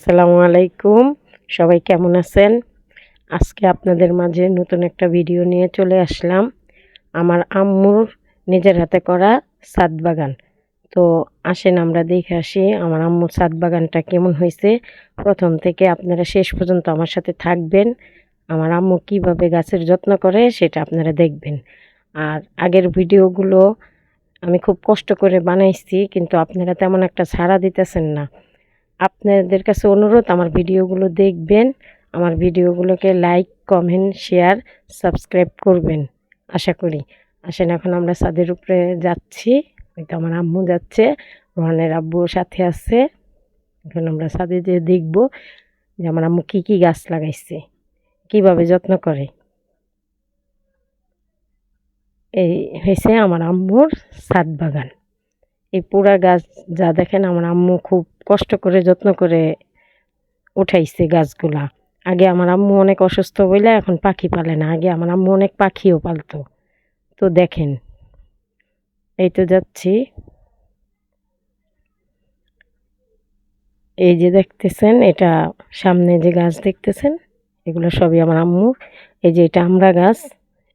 আসসালামু আলাইকুম। সবাই কেমন আছেন? আজকে আপনাদের মাঝে নতুন একটা ভিডিও নিয়ে চলে আসলাম। আমার আম্মুর নিজের হাতে করা ছাদ বাগান। তো আসেন আমরা দেখে আসি আমার আম্মুর ছাদ বাগানটা কেমন হয়েছে। প্রথম থেকে আপনারা শেষ পর্যন্ত আমার সাথে থাকবেন। আমার আম্মু কীভাবে গাছের যত্ন করে সেটা আপনারা দেখবেন। আর আগের ভিডিওগুলো আমি খুব কষ্ট করে বানাইছি, কিন্তু আপনারা তেমন একটা ছাড়া দিতেছেন না। আপনাদের কাছে অনুরোধ, আমার ভিডিওগুলো দেখবেন, আমার ভিডিওগুলোকে লাইক কমেন্ট শেয়ার সাবস্ক্রাইব করবেন, আশা করি। আসেন, এখন আমরা ছাদের উপরে যাচ্ছি। ওই তো আমার আম্মু যাচ্ছে, রোহানের আব্বু সাথে আছে। এখন আমরা ছাদে যেয়ে দেখব যে আমার আম্মু কী কী গাছ লাগাইছে, কীভাবে যত্ন করে। এই হয়েছে আমার আম্মুর ছাদ বাগান। এই পুরা গাছ যা দেখেন আমার আম্মু খুব কষ্ট করে, যত্ন করে উঠাইছে গাছগুলা। আগে আমার আম্মু অনেক অসুস্থ বলে এখন পাখি পালে না। আগে আমার আম্মু অনেক পাখিও পালতো। তো দেখেন, এই তো যাচ্ছি। এই যে দেখতেছেন, এটা সামনে যে গাছ দেখতেছেন, এগুলো সবই আমার আম্মু এই যে এটা আমরা গাছ,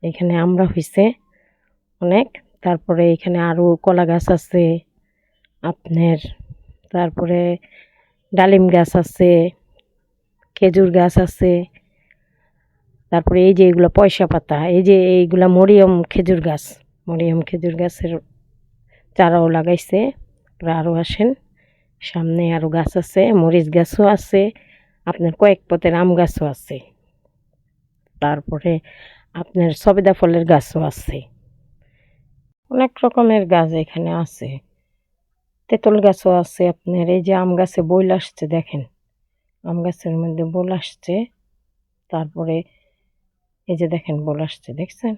এখানে আমরা হইছে অনেক। তারপরে এখানে আরও কলা গাছ আছে, আপনার তারপরে ডালিম গাছ আছে, খেজুর গাছ আছে, তারপরে এই যে এগুলো পয়সা পাতা, এই যে এইগুলা মরিয়ম খেজুর গাছ, মরিয়ম খেজুর গাছের চারাও লাগাইছে আপনারা আরও আসেন, সামনে আরও গাছ আছে, মরিচ গাছও আছে, আপনার কয়েক পথের আম গাছও আছে, তারপরে আপনার সবেদা ফলের গাছও আছে। অনেক রকমের গাছ এখানে আছে। তেঁতুল গাছও আছে আপনার, এই যে আম গাছে বইল আসছে দেখেন। আম গাছের মধ্যে বোল আসছে, তারপরে এই যে দেখেন বোল আসছে, দেখছেন?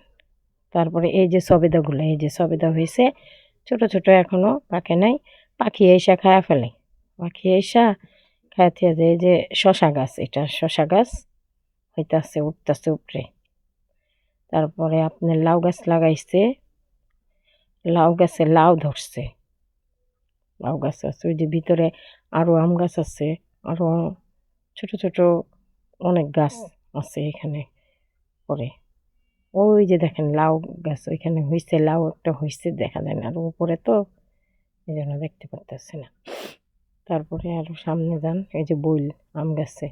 তারপরে এই যে সবেদাগুলো, এই যে সবেদা হয়েছে, ছোট ছোট এখনও পাকে নাই, পাখি এসা খায়া ফেলে। পাখি এসা খায়াতে যে, এই যে শশা গাছ, এটা শশা গাছ হইতাছে, উঠতেছে উপরে। তারপরে আপনার লাউ গাছ লাগাইছে লাউ গাছে লাউ ধরছে। লাউ গাছ আছে, ওই যে ভিতরে আরও আম গাছ আছে আরও ছোট ছোট অনেক গাছ আছে এখানে পরে। ওই যে দেখেন লাউ গাছ, ওইখানে হয়েছে লাউ একটা হয়েছে দেখা যায় না আর উপরে তো, এই জন্য দেখতে পারতেছে না। তারপরে আরও সামনে যান, এই যে বইল, আম গাছে।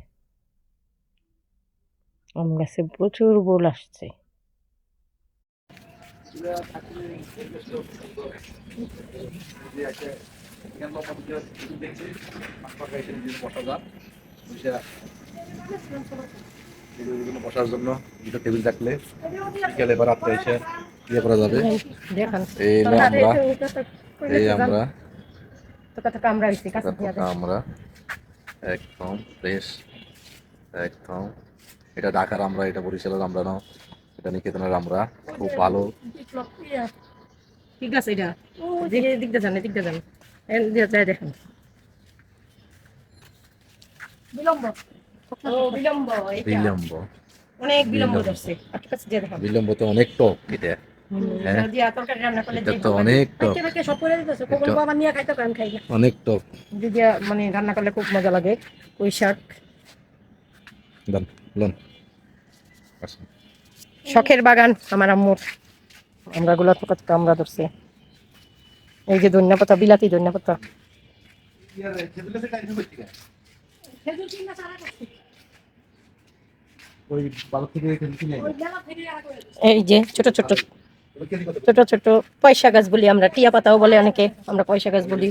আম গাছে প্রচুর বোল আসছে। বসার জন্য দুটো টেবিল থাকলে বিকেলে বা রাত্রে এসে ইয়ে করা যাবে। এই আমরা এই আমরা একদম ফ্রেশ একদম। এটা ঢাকার আমরা এটা বরিশালের আমরা নাও এটা নিকেতনের আমরা খুব ভালো। ঠিক আছে এটা। দিকে দিক দিয়ে যান এদিক দিয়ে যান এন দিয়ে যায় দেখেন। বিলম্ব। বিলম্ব বিলম্ব। অনেক বিলম্ব। ধরছে আপনার কাছে দিয়ে দেখেন। বিলম্ব তো অনেক টক এটা। হ্যাঁ। অনেক মানে রান্না করলে খুব মজা লাগে। পুঁই শাক। আসুন। শখের বাগান আমার আম্মুর আমরা গুলা তো আমরা ধরছে এই যে ধনিয়া পাতা, বিলাতি ধনিয়া পাতা। এই যে ছোট ছোট? ছোট ছোট পয়সা গাছ বলি আমরা, টিয়া পাতাও বলে অনেকে, আমরা পয়সা গাছ বলি।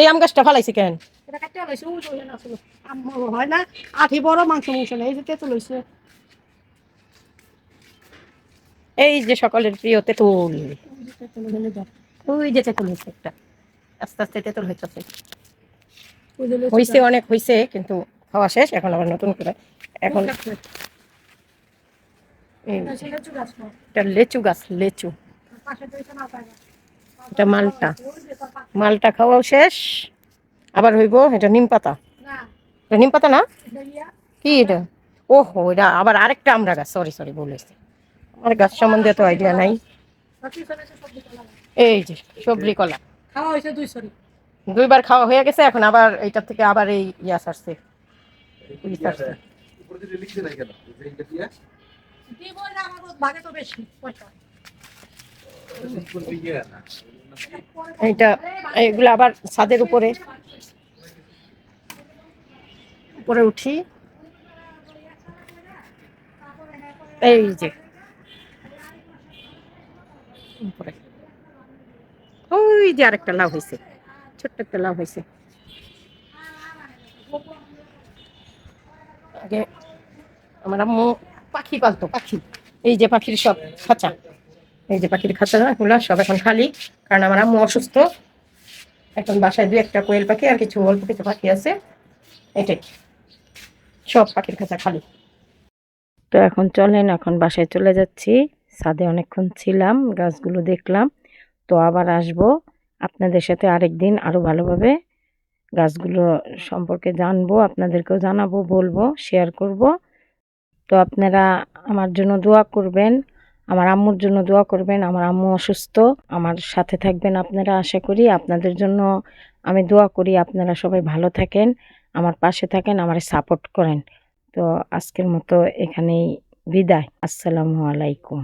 এই আম গাছটা ফালাইছি কেন হয় না, আঠি বড়, মাংস মাংস এই যে তেতো লইছে এই যে সকলের প্রিয় তেঁতুল। ওই যে তেঁতুল হয়েছে একটা। আস্তে আস্তে তেঁতুল হইতেছে। লইছে হইছে অনেক হইছে কিন্তু খাওয়া শেষ এখন আবার নতুন করে। এখন এটা লেচু গাছ লেচু। এটা মালটা। মালটা খাওয়াও শেষ আবার হইব এটা নিম পাতা। এটা নিম পাতা না? কি এটা? ওহো এটা আবার আরেকটা আমরা গাছ সরি সরি বলেছি আমার গাছ সম্বন্ধে তো আইডিয়া নাই। এই যে সবজি কলা। খাওয়া হয়েছে দুই সরি। দুইবার খাওয়া হয়ে গেছে এখন আবার এইটা থেকে আবার এই ইয়া আসছে এইটা এইগুলো আবার ছাদের উপরে। উপরে উঠি। এই যে। উপরে ওই যে আরেকটা লাভ হয়েছে ছোট্ট একটা লাভ হয়েছে আগে আমার আম্মু পাখি পালতো, পাখি। এই যে পাখির সব খাঁচা, এই যে পাখির খাঁচা গুলা সব এখন খালি, কারণ আমার আম্মু অসুস্থ। এখন বাসায় দু একটা কোয়েল পাখি আর কিছু অল্প কিছু পাখি আছে। এটাই, সব পাখির খাঁচা খালি। তো এখন চলেন, এখন বাসায় চলে যাচ্ছি। ছাদে অনেকক্ষণ ছিলাম, গাছগুলো দেখলাম। তো আবার আসব। আপনাদের সাথে আরেক দিন আরও ভালোভাবে গাছগুলো সম্পর্কে জানব, আপনাদেরকেও জানাব, বলব শেয়ার করব। তো আপনারা আমার জন্য দোয়া করবেন, আমার আম্মুর জন্য দোয়া করবেন। আমার আম্মু অসুস্থ, আমার সাথে থাকবেন আপনারা, আশা করি। আপনাদের জন্য আমি দোয়া করি, আপনারা সবাই ভালো থাকেন, আমার পাশে থাকেন, আমার সাপোর্ট করেন। তো আজকের মতো এখানেই বিদায়। আসসালামু আলাইকুম।